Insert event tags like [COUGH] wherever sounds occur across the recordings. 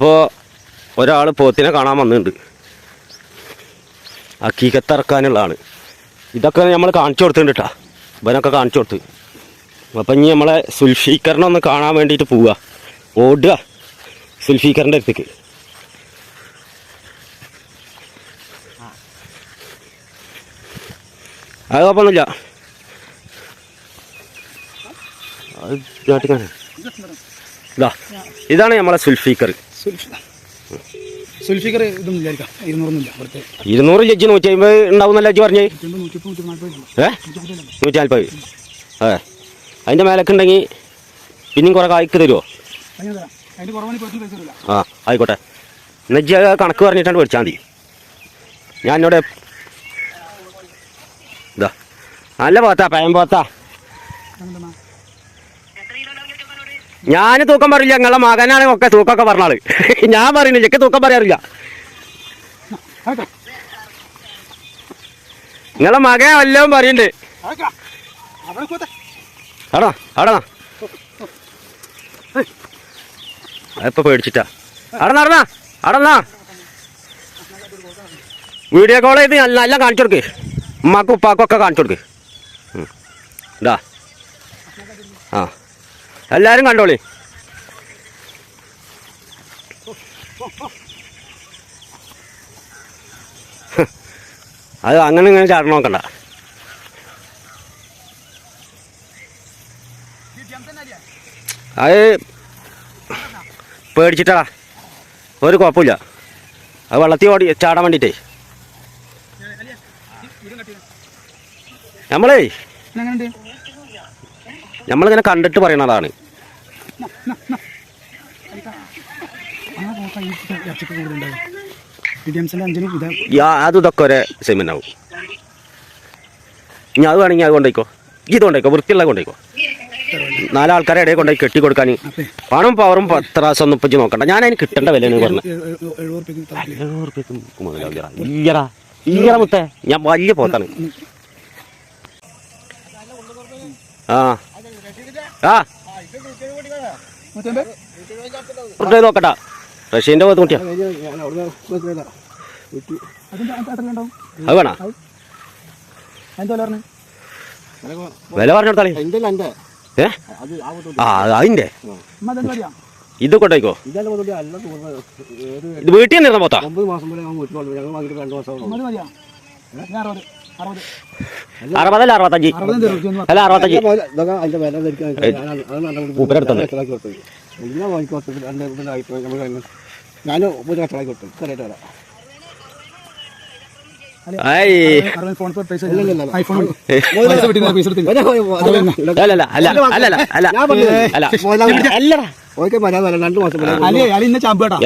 അപ്പോൾ ഒരാൾ പോത്തിനെ കാണാൻ വന്നിട്ടുണ്ട്. അക്കീകത്തിറക്കാനുള്ളതാണ് ഇതൊക്കെ നമ്മൾ കാണിച്ചു കൊടുത്തിട്ടുണ്ട് കേട്ടോ ഇവനൊക്കെ കാണിച്ചു കൊടുത്ത്. അപ്പം ഇനി നമ്മളെ സുൽഫീക്കറിനെ ഒന്ന് കാണാൻ വേണ്ടിയിട്ട് പോവുക ഓടുക സുൽഫീക്കറിന്റെ അടുത്തേക്ക്. അത് കുഴപ്പമൊന്നുമില്ല. ഇതാണ് നമ്മളെ സുൽഫീക്കർ. സുൽഫിക്കർ ഇതൊന്നും ഇല്ലായിരിക്കാം ഇരുന്നൂറൊന്നുമില്ല ഇവിടുത്തെ. ഇരുന്നൂറ് ജഡ്ജി നൂറ്റി അമ്പത് ഉണ്ടാവുന്നല്ല അജ്ജ് പറഞ്ഞേ ഏ നൂറ്റി നാൽപ്പത് ഏ? അതിന്റെ മേലൊക്കെ ഉണ്ടെങ്കിൽ പിന്നെയും കുറേ കായ്ക്ക് തരുമോ ആ ആയിക്കോട്ടെ. എന്നാൽ കണക്ക് പറഞ്ഞിട്ടാണ് മേടിച്ചാൽ മതി. ഞാൻ എന്നോട് ഇതാ നല്ല പോത്താ പയം പോത്താ. ഞാൻ തൂക്കം പറയില്ല ഞങ്ങളെ മകനാണ് ഒക്കെ തൂക്കമൊക്കെ പറഞ്ഞാൾ. [LAUGHS] ഞാൻ പറയുന്നില്ല എനിക്ക് തൂക്കം പറയാറില്ല. നിങ്ങളെ മകൻ എല്ലാം പറയുന്നുണ്ട് ആടാ അതിപ്പോ പേടിച്ചിട്ടാ. അവിടെ നടന്നാ അവിടെ വീഡിയോ കോൾ ചെയ്ത് നല്ല കാണിച്ചു കൊടുക്ക്. ഉമ്മാക്കും ഉപ്പാക്കും ഒക്കെ കാണിച്ചു കൊടുക്ക്. ഇതാ. ആ. എല്ലാരും കണ്ടോളി. അത് അങ്ങനെ ഇങ്ങനെ ചാടണം നോക്കണ്ട. അത് പേടിച്ചിട്ടാ. ഒരു കുഴപ്പമില്ല. അത് വെള്ളത്തിൽ ഓടി ചാടാൻ വേണ്ടിയിട്ടേ. നമ്മളേ നമ്മളിങ്ങനെ കണ്ടിട്ട് പറയണതാണ്. ആ പോക്ക ഈ ഇറച്ചിക്ക് കൂടുതലുണ്ടാവും മീഡിയംസിന്റെ അഞ്ചിനും ഇതാ യാ അത് ഇതൊക്കെ ഒരേ സെമിനാവും ഇനി അത് വേണമെങ്കിൽ അത് കൊണ്ടുപോയിക്കോ. ഇത് കൊണ്ടുപോയിക്കോ വൃത്തിയുള്ള കൊണ്ടുപോയിക്കോ. നാലാൾക്കാരെ ഇടയിൽ കൊണ്ടുപോയി കെട്ടി കൊടുക്കാൻ പണം പവറും പത്രാസം ഒന്നും ഇപ്പം നോക്കണ്ട. ഞാൻ അതിന് കിട്ടേണ്ട വില പറഞ്ഞു. മുത്തേ. ഞാൻ വലിയ പോത്താണ്. ആ. ആ. നോക്കട്ടാ. റഷ്യന്റെ പോത്ത് കുട്ടിയാ അതിന്റെ അത്രയുണ്ടാവും അത് വേണ? വില പറഞ്ഞു വില പറഞ്ഞെടുത്താളേ. ഏ? ആ പറയാ ഇത് കൊണ്ടോ ഇത് വീട്ടിൽ നിന്നിരുന്ന പോത്താ? ഒമ്പത് മാസം വരെ വീട്ടിൽ ഞങ്ങൾ വാങ്ങിയിട്ട് രണ്ട് മാസം അറുപതല്ല അറുപത്തഞ്ച് അല്ല അറുപത്തഞ്ച് ഉപരെടുത്തത് ഞാൻ ഒരു കൊടുത്തു കറക്റ്റ് വരാം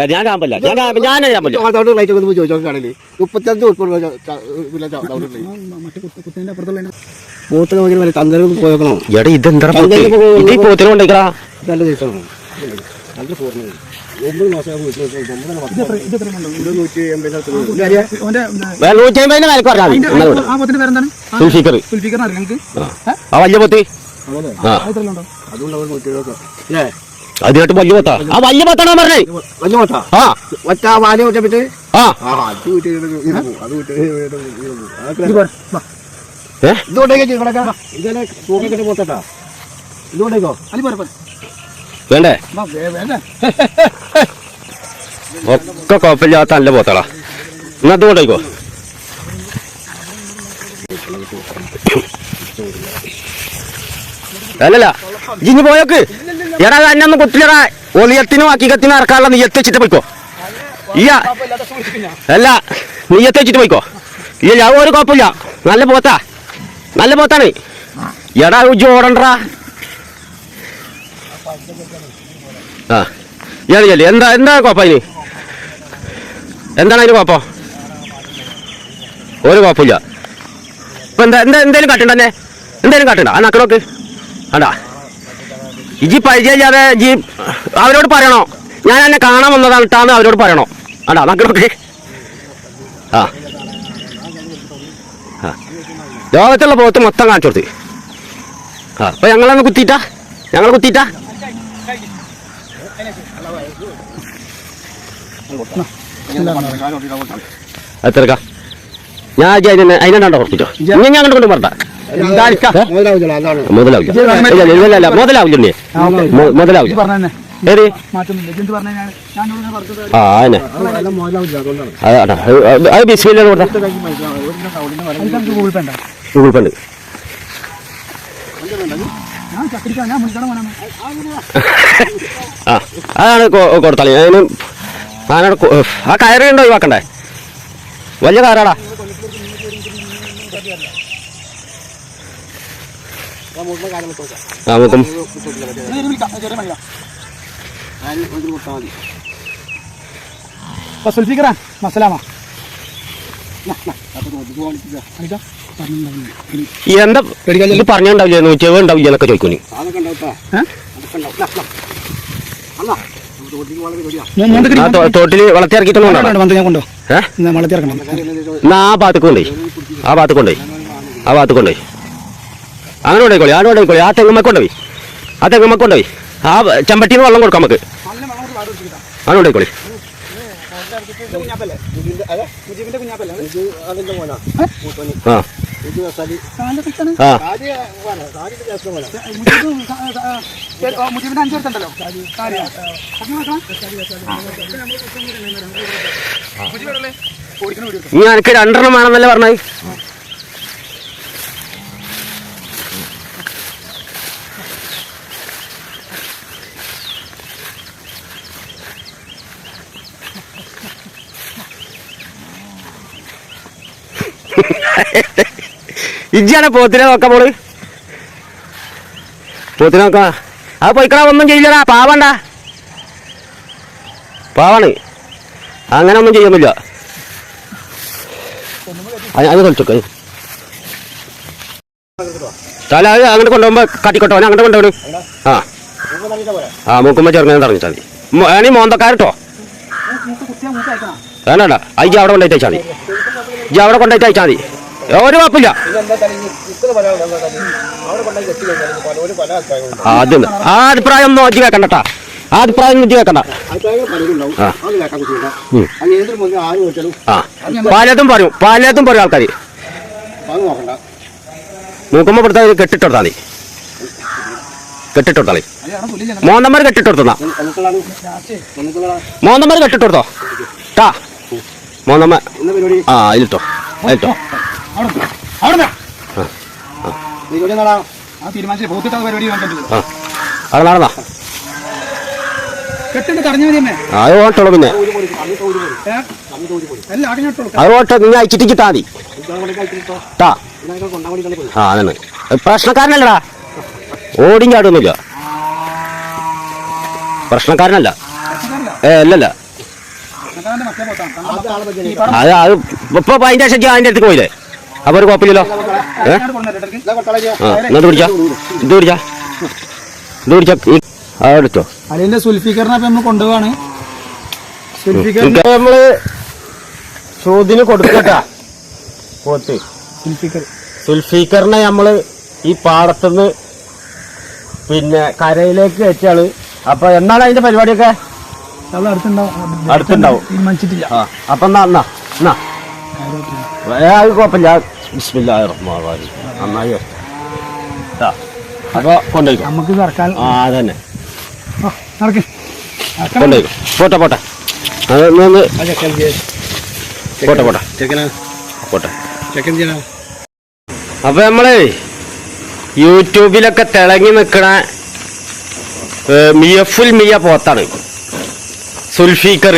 ഞാൻ മുപ്പത്തഞ്ച് പോയേക്കണോ. എടാ ഇതെന്താ പോത്തിനെ കൊണ്ടേക്കടാ. നല്ല ദിവസമാണോ. നല്ല പൂർണ ഒമ്പത് മാസം വീട്ടിൽ ഒമ്പത് മാസം ഇത് എത്ര ഇത് എത്രയും ഉണ്ടാവും ഇത് നൂറ്റി. ആ പോത്തിന്റെ പേരെന്താണ്? സുൽഫിക്കർ സുൽഫിക്കർ ആ. വലിയ പോത്ത്. അങ്ങനെ ആ. അത് എത്രയുണ്ടോ അതുകൊണ്ട് അവർ നൂറ്റി എഴുപത് അല്ലേ അത് വലിയ പോത്താ. ആ വലിയ പോത്താണോ പറഞ്ഞേ? വലിയ പൊത്താ? ആ. മറ്റാ വാല വിട്ടപ്പിട്ട് ആ. ആ അത് വിട്ട് അത് വിട്ട് ഇത് പോരെ വാ. ഏ? ഇതുകൊണ്ടേക്ക് ഇവിടെ ഇതന്നെ തൂക്കിട്ട് പോത്തട്ടാ? ഇതുകൊണ്ടേക്കോ അലി പോരെ. വേണ്ടേ? ഒക്കെ കുഴപ്പമില്ലാത്ത നല്ല പോത്താടാ. എന്നാ അത് അല്ലല്ല ഇനി പോയോക്ക് എടാ എന്നെ ഒന്ന് കുത്തിലടാ. ഒലിയത്തിനും അക്കിക്കത്തിനും ഇറക്കാനുള്ള നീയത്തെ വെച്ചിട്ട് പോയിക്കോ. ഇല്ല അല്ല നീയത്തെ വെച്ചിട്ട് പോയിക്കോ. ഇല്ല ഒരു കുഴപ്പമില്ല. നല്ല പോത്താ. നല്ല പോത്താണ്. എടാ ഉജ്ജ് ഓടണ്ടാ ആ. ചെല്ലി. എന്താ എന്താ കുഴപ്പം ഇനി എന്താണ് അതിന് കുഴപ്പം? ഒരു കുഴപ്പമില്ല. ഇപ്പൊ എന്താ എന്താ എന്തേലും കാട്ടണ്ട തന്നെ എന്തേലും കട്ടണ്ട. ആ നക്കടോക്ക് അടാ ഇജി പരിചയമില്ലാതെ ജി അവരോട് പറയണോ? ഞാൻ എന്നെ കാണാൻ വന്നതാണ് അവരോട് പറയണോ? അടാ നക്കടോക്ക് ആ. ആ. ലോകത്തുള്ള പോത്ത് മൊത്തം കാണിച്ചു കൊടുത്ത്. ആ. അപ്പൊ ഞങ്ങളൊന്ന് കുത്തിയിട്ടാ? ഞങ്ങൾ കുത്തിയിട്ടാ? എത്രക്ക ഞാൻ അതിനെ അതിനെണ്ടാ കുറപ്പിച്ചോ ഇനി ഞാൻ അങ്ങോട്ട് കൊണ്ട് പറഞ്ഞ മുതലാവില്ല മുതലാവില്ല മുതലാവില്ല അത് ബിസ്മില്ല ഗൂഗിൾ പേ ഉണ്ടോ? ആ അതാണ് കൊടുത്താളി അതിന് ആനയുടെ ആ കയറി ഉണ്ടോ ഒഴിവാക്കണ്ടേ? വലിയ കാറാടാ നമുക്കും സുൽഫിക്കറാ മസലാമ എന്താ ഇത് പറഞ്ഞുണ്ടാവില്ല നൂറ്റി ഉണ്ടാവില്ല എന്നൊക്കെ തോട്ടിൽ വളർത്തി എന്നാ ആ ഭാഗത്തേക്ക് കൊണ്ടേ ആ ഭാഗത്ത് കൊണ്ടേ ആ ഭാഗത്ത് കൊണ്ടേ അങ്ങനെ കൊണ്ടേക്കോളി അങ്ങനെ കൊണ്ടേക്കോളി ആ തെങ്ങമ്മ കൊണ്ടുപോയി ആ തെങ്ങമ്മ കൊണ്ടുപോയി ആ ചെമ്പട്ടിന്ന് വെള്ളം കൊടുക്കാം നമുക്ക് അങ്ങനെ കൊണ്ടേക്കോളി മുജീബിന്റെ എനിക്ക് രണ്ടെണ്ണം വേണമെന്നല്ലേ പറഞ്ഞത്? [LAUGHS] ഇജ്ജാണ് പോത്തിനെ നോക്കാം പോൾ പോത്തിനെ നോക്കാം. ആ പോയിക്കടാ ഒന്നും ചെയ്യില്ലടാ. പാവണ്ട. പാവാണ്. അങ്ങനെ ഒന്നും ചെയ്യുന്നില്ല അത് കളിച്ചോക്കെ തല അത് അങ്ങോട്ട് കൊണ്ടുപോകുമ്പോ കാട്ടിക്കോട്ടോ? അങ്ങനെ അങ്ങോട്ട് കൊണ്ടുപോകണം. ആ. ആ മൂക്കുമ്പോ ചെറുങ്ങനെ ഇറങ്ങിച്ചാൽ മതി. ഏണി മോന്തക്കാരട്ടോ? വേണ്ട അയ്യ അവിടെ കൊണ്ടുപോയിട്ട് അയച്ചാൽ മതി. ഇജ്ജ് അവിടെ കൊണ്ടുപോയിട്ട് അയച്ചാൽ മതി. ഒരു കുഴപ്പമില്ല. ആദ്യം ആ അത് ആ അഭിപ്രായം ഒന്നും അജി കേൾക്കണ്ടട്ടാ ആ അഭിപ്രായം പലരും ഉണ്ടാവും. ആ. പലതും പറയും. പലതും പറയും ആൾക്കാർ നോക്കുമ്പോ ഇവിടുത്തെ കെട്ടിട്ടെടുത്താൽ നീ കെട്ടിട്ടെടുത്താൽ മതി. മോന്തന്മാർ കെട്ടിട്ടെടുത്താ നമുക്കുള്ളതാണ്. നമുക്കുള്ളതാണ്. മോന്തന്മാർ കെട്ടിട്ടെടുത്തോ? ട്ടാ. മോന്തമ്മ. ആ അതിലിട്ടോ അതിലിട്ടോ ആ അത് ഓട്ടോളൂ പിന്നെ. അത് ഓട്ടോ നിങ്ങൾ അയച്ചിട്ട് കിട്ടാ മതി. പ്രശ്നക്കാരനല്ലടാ. ഓടിയും ചാടൊന്നുമില്ല പ്രശ്നക്കാരനല്ല. ഏ അല്ലല്ല. അത് അത് ഇപ്പൊ അതിന്റെ ശേഷം അതിന്റെ അടുത്ത് പോയില്ലേ? അപ്പൊ ഒരു കുഴപ്പമില്ലല്ലോ. ഏ? ആ എന്നിട്ട് പിടിച്ചാ. ഇത് പിടിച്ചാ. ഇത് പിടിച്ചാ. അതെടുത്തോ അതിന്റെ സുൽഫിക്കറിനെ നമ്മൾ കൊണ്ടുപോവാണ്. നമ്മൾ ചോദ്യം കൊടുക്കട്ടാ. പോത്ത്. സുൽഫിക്കർ സുൽഫീക്കറിനെ നമ്മൾ ഈ പാടത്തുനിന്ന് പിന്നെ കരയിലേക്ക് വെച്ചാൾ അപ്പൊ എന്നാണ് അതിന്റെ പരിപാടിയൊക്കെ? അടുത്തുണ്ടാവും. അടുത്തുണ്ടാവും. തീരുമാനിച്ചിട്ടില്ല. അപ്പൊ എന്നാ എന്നാ എന്നാ. ഏ, അത് കുഴപ്പമില്ല. ബിസ്മില്ലാഹിർ റഹ്മാനിർ റഹീം. നന്നായി അപ്പോൾ കൊണ്ടുപോയിക്കോ. നമുക്ക് സർക്കാർ ആ അതന്നെ. നടക്ക്. കൊണ്ടുപോയിക്കോ. പോട്ടെ പോട്ടെ. അത് ഒന്ന് ഒന്ന് പോട്ടെ പോട്ടെ. പോട്ടെ. ചെക്കൻ ചെയ്യണ? അപ്പൊ നമ്മൾ യൂട്യൂബിലൊക്കെ തിളങ്ങി നിൽക്കണ മിയഫുൽ മിയ പോത്താണ്. സുൽഫീക്കർ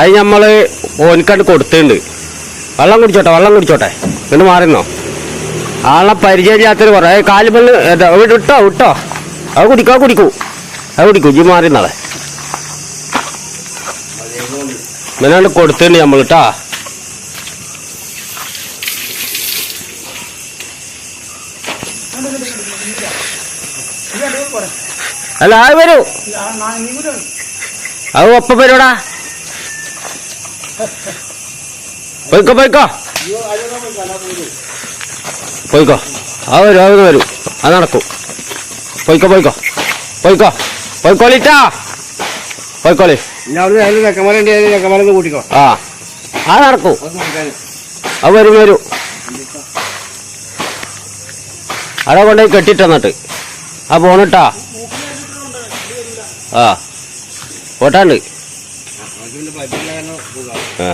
അത് നമ്മൾ ഓൻകണ്ട് കൊടുത്തിട്ടുണ്ട്. വെള്ളം കുടിച്ചോട്ടെ വെള്ളം കുടിച്ചോട്ടെ. എന്നിട്ട് മാറുന്നോ. ആളെ പരിചയമില്ലാത്തൊരു കുറേ കാലുമണ്ണ് വിട്ടോ വിട്ടോ. അത് കുടിക്കോ അത് കുടിക്കൂ. അത് കുടിക്കൂ ജി മാറിന്നാളെ ഇങ്ങനെയാണ് കൊടുത്തിട്ടുണ്ട് നമ്മൾ കേട്ടാ അല്ല അത് വരൂ? അത് ഒപ്പം വരൂടാ പോയിക്കോ പോയിക്കോ. പോയിക്കോ. അത് വരും അത് വരും. അത് നടക്കും. പോയിക്കോ പോയിക്കോ. പോയിക്കോ. പോയിക്കോളിട്ടാ പോയിക്കോളി. ആ. ആ നടക്കും. അത് വരും വരും. അവിടെ കൊണ്ടുപോയി കെട്ടിട്ടന്നിട്ട് ആ പോണിട്ടാ ആ. പോട്ടാണ്ട്. ആ.